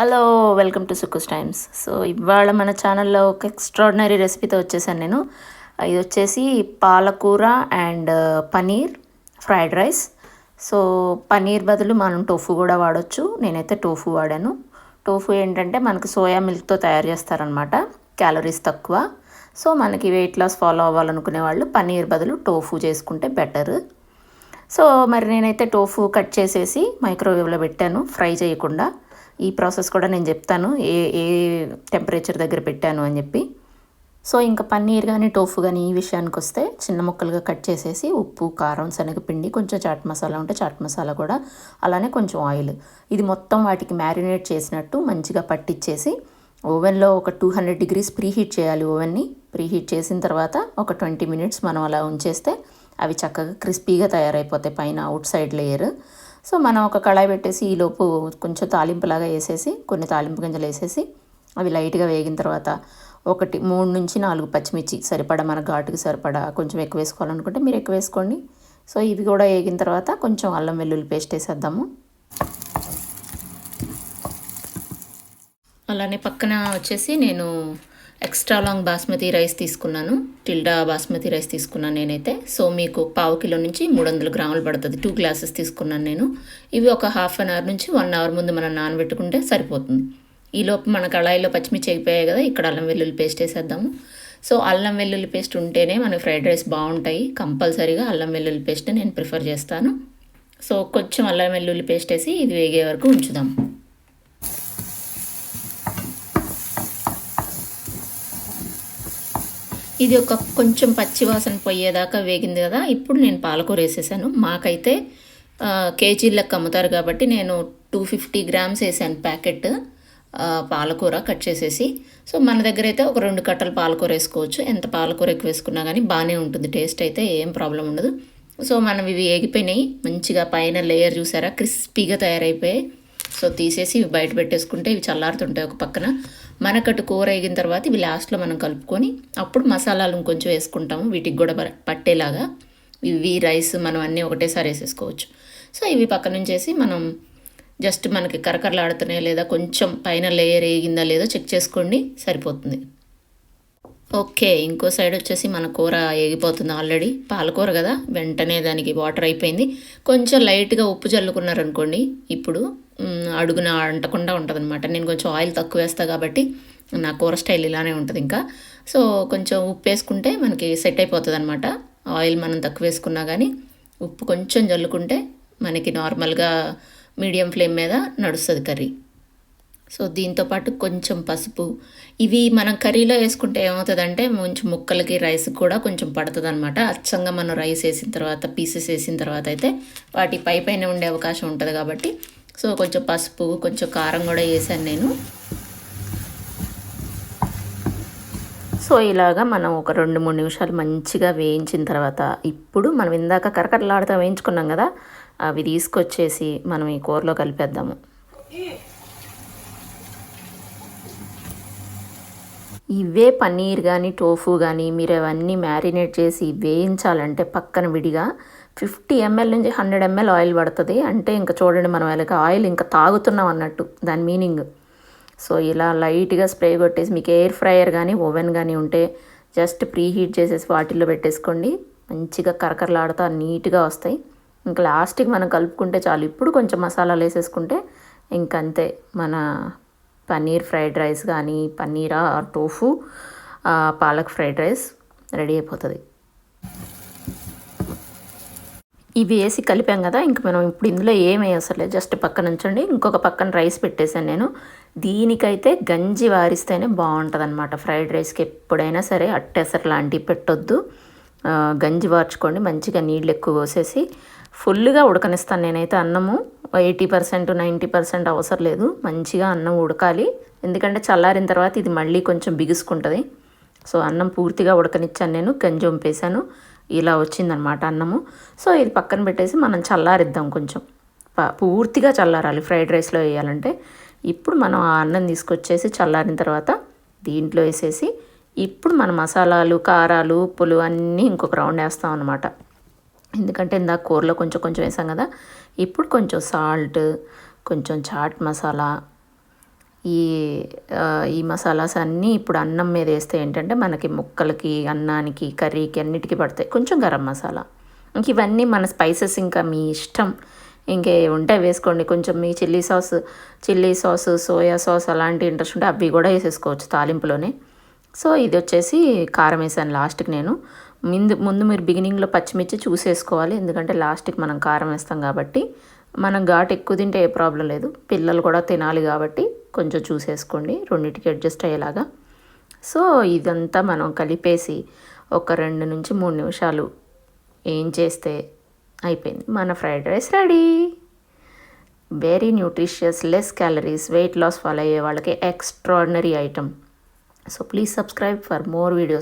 Hello welcome to Suku's times so ఇవాళ మన ఛానల్లో ఒక ఎక్స్ట్రాడినరీ రెసిపీతో వచ్చేసాను నేను. Uh, ఇది వచ్చేసి పాలకూర and uh, paneer fried rice so paneer బదులు మనం టోఫు కూడా వాడచ్చు. నేనైతే టోఫు వాడాను. టోఫు ఏంటంటే మనకు సోయా మిల్క్తో తయారు చేస్తారనమాట క్యాలరీస్ తక్కువ. సో మనకి వెయిట్ లాస్ ఫాలో అవ్వాలనుకునే వాళ్ళు పనీర్ బదులు టోఫు చేసుకుంటే బెటర్ సో మరి నేనైతే టోఫు కట్ చేసేసి మైక్రోవేవ్లో పెట్టాను. ఫ్రై చేయకుండా. ఈ ప్రాసెస్ కూడా నేను చెప్తాను ఏ ఏ టెంపరేచర్ దగ్గర పెట్టాను అని చెప్పి. సో ఇంకా పన్నీర్ కానీ టోఫు కానీ ఈ విషయానికి వస్తే చిన్న ముక్కలుగా కట్ చేసేసి ఉప్పు కారం శనగపిండి కొంచెం చాట్ మసాలా ఉంటే చాట్ మసాలా కూడా అలానే కొంచెం ఆయిల్. ఇది మొత్తం వాటికి మ్యారినేట్ చేసినట్టు మంచిగా పట్టించేసి ఓవెన్లో ఒక two hundred degrees preheat చేయాలి ఓవెన్ని. ప్రీ హీట్ చేసిన తర్వాత ఒక ట్వంటీ మినిట్స్ మనం అలా ఉంచేస్తే అవి చక్కగా క్రిస్పీగా తయారైపోతాయి పైన అవుట్ సైడ్ లేయర్. సో మనం ఒక కళాయి పెట్టేసి ఈలోపు కొంచెం తాలింపులాగా వేసేసి కొన్ని తాలింపు గింజలు వేసేసి అవి లైట్గా వేగిన తర్వాత ఒకటి మూడు నుంచి నాలుగు పచ్చిమిర్చి సరిపడా మన ఘాటుకి సరిపడా కొంచెం ఎక్కువ వేసుకోవాలనుకుంటే మీరు ఎక్కువ వేసుకోండి. సో ఇవి కూడా వేగిన తర్వాత కొంచెం అల్లం వెల్లుల్లి పేస్ట్ వేసేద్దాము. అలానే పక్కన వచ్చేసి నేను ఎక్స్ట్రా లాంగ్ బాస్మతి రైస్ తీసుకున్నాను. టిల్డా బాస్మతి రైస్ తీసుకున్నాను నేనైతే. సో మీకు పావు కిలో నుంచి మూడు వందల గ్రాములు పడుతుంది. టూ గ్లాసెస్ తీసుకున్నాను నేను. ఇవి ఒక హాఫ్ అన్ అవర్ నుంచి వన్ అవర్ ముందు మనం నానబెట్టుకుంటే సరిపోతుంది. ఈలోపు మన కళాయిలో పచ్చిమిర్చి అయిపోయాయి కదా ఇక్కడ అల్లం వెల్లుల్లి పేస్ట్ వేసేద్దాము. సో అల్లం వెల్లుల్లి పేస్ట్ ఉంటేనే మన ఫ్రైడ్ రైస్ బాగుంటాయి. కంపల్సరీగా అల్లం వెల్లుల్లి పేస్ట్ నేను ప్రిఫర్ చేస్తాను. సో కొంచెం అల్లం వెల్లుల్లి పేస్ట్ వేసి ఇది వేగే వరకు ఉంచుదాం. ఇది ఒక కొంచెం పచ్చివాసన పోయేదాకా వేగింది కదా. ఇప్పుడు నేను పాలకూర వేసేసాను. మాకైతే కేజీ అమ్ముతారు కాబట్టి నేను టూ ఫిఫ్టీ గ్రామ్స్ వేసాను ప్యాకెట్ పాలకూర కట్ చేసేసి. సో మన దగ్గర అయితే ఒక రెండు కట్టలు పాలకూర వేసుకోవచ్చు. ఎంత పాలకూర ఎక్కువ వేసుకున్నా కానీ బాగానే ఉంటుంది. టేస్ట్ అయితే ఏం ప్రాబ్లం ఉండదు. సో మనం ఇవి వేగిపోయినాయి మంచిగా పైన లేయర్ చూసారా? క్రిస్పీగా తయారైపోయాయి. సో తీసేసి ఇవి బయట పెట్టేసుకుంటే ఇవి చల్లారుతుంటాయి ఒక పక్కన. మనకట్టు కూర వేగిన తర్వాత ఇవి లాస్ట్లో మనం కలుపుకొని అప్పుడు మసాలాలు ఇంకొంచెం వేసుకుంటాము. వీటికి కూడా పట్టేలాగా ఇవి రైస్ మనం అన్నీ ఒకటేసారి వేసేసుకోవచ్చు. సో ఇవి పక్క నుంచేసి మనం జస్ట్ మనకి కరకరలాడుతున్నాయా లేదా కొంచెం పైన లేయర్ వేగిందా లేదో చెక్ చేసుకోండి సరిపోతుంది. ఓకే ఇంకో సైడ్ వచ్చేసి మన కూర ఏగిపోతుంది ఆల్రెడీ. పాలకూర కదా వెంటనే దానికి వాటర్ అయిపోయింది. కొంచెం లైట్గా ఉప్పు చల్లుకున్నారనుకోండి ఇప్పుడు అడుగున అంటకుండా ఉంటుంది అనమాట నేను కొంచెం ఆయిల్ తక్కువ వేస్తా కాబట్టి నా కూర స్టైల్ ఇలానే ఉంటుంది ఇంకా. సో కొంచెం ఉప్పు వేసుకుంటే మనకి సెట్ అయిపోతుంది అనమాట ఆయిల్ మనం తక్కువ వేసుకున్నా కానీ ఉప్పు కొంచెం జల్లుకుంటే మనకి నార్మల్గా మీడియం ఫ్లేమ్ మీద నడుస్తుంది కర్రీ. సో దీంతోపాటు కొంచెం పసుపు. ఇవి మనం కర్రీలో వేసుకుంటే ఏమవుతుందంటే కొంచెం ముక్కలకి రైస్ కూడా కొంచెం పడుతుంది అనమాట అచ్చంగా మనం రైస్ వేసిన తర్వాత పీసెస్ వేసిన తర్వాత అయితే వాటి పై పైన ఉండే అవకాశం ఉంటుంది కాబట్టి. సో కొంచెం పసుపు కొంచెం కారం కూడా వేసాను నేను. సో ఇలాగా మనం ఒక రెండు మూడు నిమిషాలు మంచిగా వేయించిన తర్వాత ఇప్పుడు మనం ఇందాక కరకరలాడుతూ వేయించుకున్నాం కదా అవి తీసుకొచ్చేసి మనం ఈ కూరలో కలిపేద్దాము. ఇవే పన్నీర్ కానీ టోఫు కానీ మీరు అవన్నీ మ్యారినేట్ చేసి వేయించాలంటే పక్కన విడిగా ఫిఫ్టీ ఎంఎల్ నుంచి హండ్రెడ్ ఎంఎల్ ఆయిల్ పడుతుంది. అంటే ఇంకా చూడండి మనం అలాగ ఆయిల్ ఇంకా తాగుతున్నాం అన్నట్టు దాని మీనింగ్. సో ఇలా లైట్గా స్ప్రే కొట్టేసి మీకు ఎయిర్ ఫ్రైయర్ కానీ ఓవెన్ కానీ ఉంటే జస్ట్ ప్రీ హీట్ చేసేసి వాటిల్లో పెట్టేసుకోండి. మంచిగా కరకరలాడుతూ నీట్గా వస్తాయి. ఇంకా లాస్ట్కి మనం కలుపుకుంటే చాలు. ఇప్పుడు కొంచెం మసాలాలు వేసేసుకుంటే ఇంకంతే. మన పన్నీర్ ఫ్రైడ్ రైస్ కానీ పన్నీరా tofu palak fried rice ready అయిపోతుంది. ఇవి వేసి కలిపాం కదా ఇంక మనం ఇప్పుడు ఇందులో ఏం వేయసలేదు జస్ట్ పక్కన ఉంచండి. ఇంకొక పక్కన రైస్ పెట్టేశాను నేను. దీనికైతే గంజి వారిస్తేనే బాగుంటుంది అనమాట ఫ్రైడ్ రైస్కి ఎప్పుడైనా సరే అట్టెసర్ లాంటివి పెట్టొద్దు. గంజి వార్చుకోండి మంచిగా నీళ్ళు ఎక్కువ పోసేసి ఫుల్గా ఉడకనిస్తాను నేనైతే అన్నము. ఎయిటీ పర్సెంట్ నైంటీ పర్సెంట్ అవసరం లేదు. మంచిగా అన్నం ఉడకాలి. ఎందుకంటే చల్లారిన తర్వాత ఇది మళ్ళీ కొంచెం బిగుసుకుంటుంది. సో అన్నం పూర్తిగా ఉడకనిచ్చాను నేను. గంజి వంపేశాను. ఇలా వచ్చిందనమాట అన్నము. సో ఇది పక్కన పెట్టేసి మనం చల్లారిద్దాం కొంచెం. పూర్తిగా చల్లారాలి. ఫ్రైడ్ రైస్లో వేయాలంటే ఇప్పుడు మనం ఆ అన్నం తీసుకొచ్చేసి చల్లారిన తర్వాత దీంట్లో వేసేసి ఇప్పుడు మన మసాలాలు కారాలు ఉప్పులు అన్నీ ఇంకొక రౌండ్ వేస్తాం అనమాట ఎందుకంటే ఇందాక కూరలో కొంచెం కొంచెం వేసాం కదా ఇప్పుడు కొంచెం సాల్ట్ కొంచెం చాట్ మసాలా ఈ ఈ మసాలాస్ అన్నీ ఇప్పుడు అన్నం మీద వేస్తే ఏంటంటే మనకి ముక్కలకి అన్నానికి కర్రీకి అన్నిటికీ పడతాయి. కొంచెం గరం మసాలా. ఇంక ఇవన్నీ మన స్పైసెస్ ఇంకా మీ ఇష్టం. ఇంకే ఉంటే వేసుకోండి. కొంచెం మీ chilli sauce chilli sauce soya sauce అలాంటి ఇంట్రెస్ట్ ఉంటే అవి కూడా వేసేసుకోవచ్చు తాలింపులోనే. సో ఇది వచ్చేసి కారం వేసాను లాస్ట్కి నేను. ముందు ముందు మీరు బిగినింగ్లో పచ్చిమిర్చి చూసేసుకోవాలి ఎందుకంటే లాస్ట్కి మనం కారం వేస్తాం కాబట్టి. మనం ఘాటు ఎక్కువ తింటే ఏ ప్రాబ్లం లేదు. పిల్లలు కూడా తినాలి కాబట్టి కొంచెం చూసేసుకోండి రెండింటికి అడ్జస్ట్ అయ్యేలాగా. సో ఇదంతా మనం కలిపేసి ఒక రెండు నుంచి మూడు నిమిషాలు ఏం చేస్తే అయిపోయింది. మన fried rice ready very nutritious less calories weight loss follow అయ్యే వాళ్ళకి extraordinary item so please subscribe for more videos